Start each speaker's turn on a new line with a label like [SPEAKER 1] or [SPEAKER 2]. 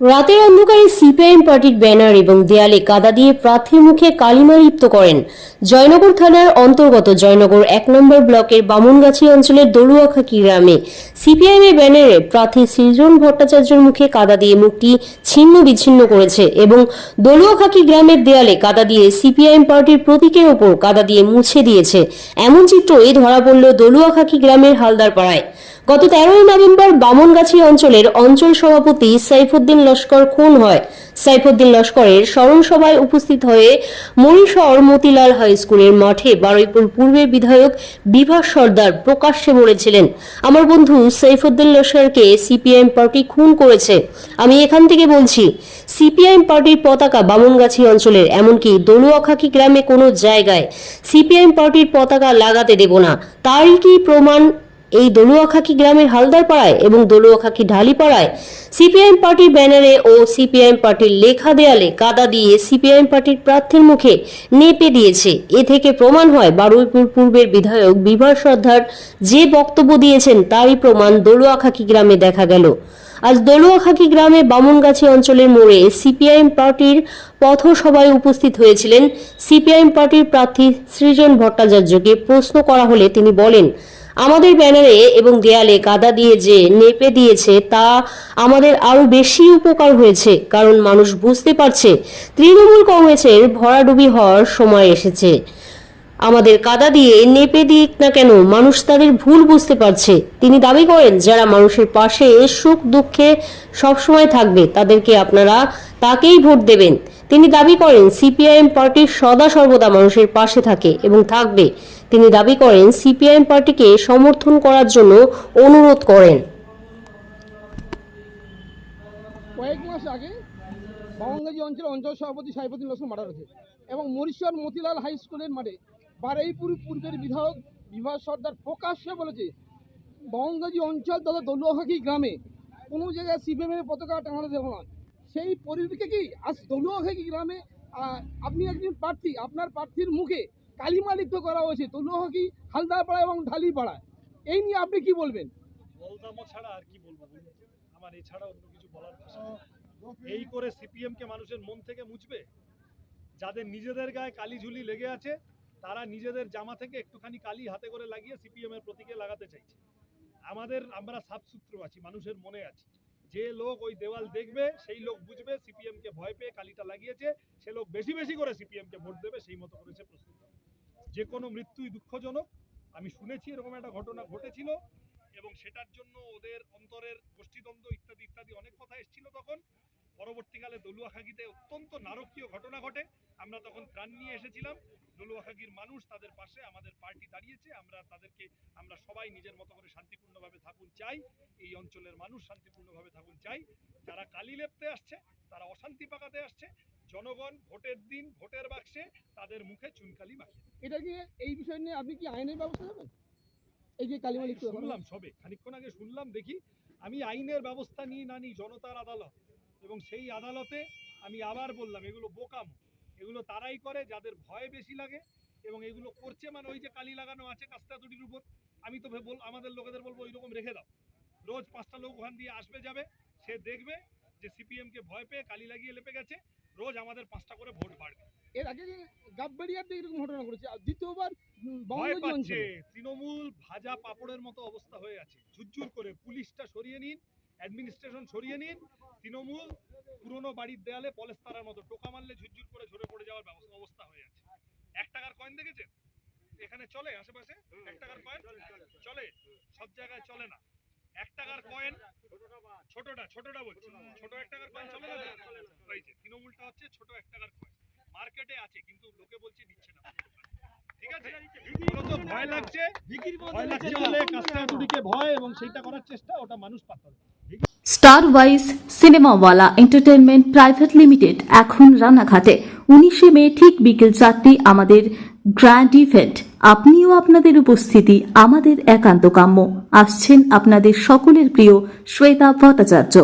[SPEAKER 1] রাতের অন্ধকারে সিপিআইএম পার্টির ব্যানার এবং দেয়ালে কাদা দিয়ে প্রার্থীর মুখে কালিমা লিপ্ত করেন জয়নগর থানার অন্তর্গত জয়নগর এক নম্বর ব্লকের বামনগাছি অঞ্চলের দলুয়াখাকি গ্রামে সিপিআইএম এর ব্যানারে প্রার্থী সৃজন ভট্টাচার্যের মুখে কাদা দিয়ে মুখটি ছিন্ন বিচ্ছিন্ন করেছে এবং দলুয়াখাকি গ্রামের দেয়ালে কাদা দিয়ে সিপিআইএম পার্টির প্রতীকের ওপর কাদা দিয়ে মুছে দিয়েছে। এমন চিত্র চিত্রই ধরা পড়ল দলুয়াখাকি গ্রামের হালদার পাড়ায় গত তেরোই নভেম্বর বামনগাছি অঞ্চলের অঞ্চল সভাপতি সাইফুদ্দিন লস্কর খুন হয়। সাইফুদ্দিন লস্করের স্মরণ সভায় উপস্থিত হয়ে মরিশহর মতিলাল হাই স্কুলের মাঠে বারুইপুর পূর্বের বিধায়ক বিভাস সর্দার প্রকাশ্যে বলেছিলেন আমার বন্ধু সাইফুদ্দিন লস্করকে সিপিআইএম পার্টি খুন করেছে। আমি এখান থেকে বলছি, সিপিআইএম পার্টির পতাকা বামনগাছি অঞ্চলের, এমনকি দলুয়াখাকি গ্রামে কোনো জায়গায় সিপিআইএম পার্টির পতাকা লাগাতে দেব না। তারই কি প্রমাণ? এই দলুয়াখাকি গ্রামের হালদার পাড়ায় এবং দলুয়াখাকি ঢালিপাড়ায় সিপিআইএম পার্টির ব্যানারে ও সিপিআইএম পার্টির লেখা দেয়ালে কাদা দিয়ে সিপিআইএম পার্টির প্রার্থীর মুখে নেপে দিয়েছে। এ থেকে প্রমাণ হয় বারুইপুর পূর্বের বিধায়ক বিভার সর্দার যে বক্তব্য দিয়েছেন তারই প্রমাণ দলুয়াখাকি গ্রামে দেখা গেল। আজ দলুয়াখাকি গ্রামে বামনগাছি অঞ্চলের মোড়ে সিপিআইএম পার্টির পথসভায় উপস্থিত হয়েছিলেন সিপিআইএম পার্টির প্রার্থী সৃজন ভট্টাচার্যকে প্রশ্ন করা হলে তিনি বলেন আমাদের ব্যানারে এবং দেয়ালে কাদা দিয়ে যে নেপে দিয়েছে, তা আমাদের আরও বেশি উপকার হয়েছে, কারণ মানুষ বুঝতে পারছে তৃণমূল কংগ্রেসের ভরাডুবি হওয়ার সময় এসেছে। আমাদের কাদা দিয়ে নেপে দিক না কেন, মানুষ তাদের ভুল বুঝতে পারছে। তিনি দাবি করেন, যারা মানুষের পাশে সুখ দুঃখে সবসময় থাকবে, তাদেরকে আপনারা তাকেই ভোট দেবেন। তিনি দাবি করেন সিপিআইএম পার্টি সদা সর্বদা মানুষের পাশে থাকে এবং থাকবে। তিনি দাবি করেন সিপিআইএম পার্টিকে সমর্থন করার জন্য অনুরোধ করেন।
[SPEAKER 2] কয়েক মাস আগে বামঙ্গাজি অঞ্চলের অঞ্চল সভাপতি সাইফুদ্দিন লস্কর মারা গেছে এবং মরিশ্বর মতিলাল হাই স্কুলের মাঠে বারুইপুর পূর্বের বিধায়ক বিভাস সর্দার প্রকাশ্যে বলেছে বামঙ্গাজি অঞ্চল তথা দলুয়াখাকি গ্রামে কোনো জায়গায় সিপিএমের পতাকা টাঙানো দেবো না। সেই পরিপ্রেক্ষিতে কি আজ দলুয়াখাকি গ্রামে আপনি একজন প্রার্থী, আপনার প্রার্থীর মুখে কালিমা লিপ্ত করা হয়েছে দলুয়াখাকি হালদারপাড়া এবং ঢালিপাড়া? এই নিয়ে আপনি কি বলবেন?
[SPEAKER 3] ছাড়া আর কি বলব আমার অন্য কিছু বলার এই করে সিপিএম কে মানুষের মন থেকে মুছবে? যাদের নিজেদের গায়ে কালি ঝুলি লেগে আছে, তারা নিজেদের জামা থেকে একটুখানি কালি হাতে করে লাগিয়ে সিপিএম এর প্রতীকে লাগাতে চাইছে। আমাদের, আমরা সাফসূত্র আছি মানুষের মনে আছি। যে লোক ওই দেওয়াল দেখবে, সেই লোক বুঝবে সিপিএম কে ভয় পেয়ে কালিটা লাগিয়েছে, সে লোক বেশি বেশি করে সিপিএম কে ভোট দেবে, সেই মতো করেছে প্রস্তুত যে কোনো মৃত্যুই দুঃখজনক, আমি শুনেছি এরকম একটা ঘটনা ঘটেছিল, এবং সেটার জন্য ওদের অন্তরের গোষ্ঠীদ্বন্দ্ব ইত্যাদি ইত্যাদি অনেক পরবর্তীকালে দলুয়াখাগিতে অত্যন্ত নারকীয় ঘটনা ঘটে। আমরা তখন ত্রাণ নিয়ে এসেছিলাম। দলুয়াখাগির মানুষ তাদের পাশে আমাদের পার্টি দাঁড়িয়েছে। আমরা তাদেরকে আমরা সবাই নিজের মতো করে শান্তিপূর্ণভাবে থাকুন চাই। এই অঞ্চলের মানুষ শান্তিপূর্ণভাবে থাকুন চাই। যারা কালি লেপতে আসছে তারা অশান্তি পাকাতে আসছে। জনগণ ভোটের দিন ভোটের বাক্সে তাদের মুখে চুনকালি মাখে।
[SPEAKER 2] এটা কি এই বিষয় নিয়ে আপনি কি আইনের ব্যবস্থা নেবেন? এই যে কালিমা লিপ্ত করা হলো।
[SPEAKER 3] শুনলাম সবে খানিকক্ষণ আগে শুনলাম দেখি। আমি আইনের ব্যবস্থা নিই না নিই জনতার আদালত। এবং সেই আদালতে আমি আবার বললাম এগুলো বোকাম। এগুলো তারাই করে যাদের ভয় বেশি লাগে এবং এগুলো করছে মানে ওই যে কালি লাগানো আছে কাস্তা দুটির উপর। আমি তো বল আমাদের লোকেদের বলব ওই রকম রেখে দাও। রোজ পাঁচটা লোক ওখান দিয়ে আসবে যাবে সে দেখবে যে সিপিএম কে ভয় পেয়ে কালি লাগিয়ে লেপে গেছে রোজ আমাদের পাঁচটা করে ভোট বাড়বে।
[SPEAKER 2] এর আগে যে এরকম ঘটনা ঘটেছে আর দ্বিতীয়বার
[SPEAKER 3] তৃণমূল ভাজা পাপড়ের মতো অবস্থা হয়ে আছে। ঝুরঝুর করে পুলিশটা সরিয়ে নিন অ্যাডমিনিস্ট্রেশন সরিয়ে নিন, তৃণমূল পুরনো বাড়ির দেয়ালে পলেস্তারার মতো টোকা মারলে ঝুরঝুর করে ঝরে পড়ে যাওয়ার অবস্থা হয়ে আছে। এক টাকার কয়েন দেখেছেন? এখানে চলে আশেপাশে? এক টাকার কয়েন চলে। সব জায়গায় চলে না। এক টাকার কয়েন ছোটটা ছোটটা বলছি। ছোট এক টাকার কয়েন চলে না? তৃণমূলটা হচ্ছে ছোট এক টাকার কয়েন মার্কেটে আছে, কিন্তু লোকে বলছে দিচ্ছে না। ঠিক আছে? ভয় লাগছে। ভয় লাগছে বলে কাস্টামারকে ভয় এবং সেইটা করার চেষ্টা ওটা মানুষ পাত্তা
[SPEAKER 4] স্টার ওয়াইজ সিনেমাওয়ালা এন্টারটেনমেন্ট প্রাইভেট লিমিটেড এখন রানাঘাটে। উনিশে মে ঠিক বিকেল চারটি আমাদের গ্র্যান্ড ইভেন্ট। আপনিও আপনাদের উপস্থিতি আমাদের একান্ত কাম্য। আসছেন আপনাদের সকলের প্রিয় শ্বেতা ভট্টাচার্য।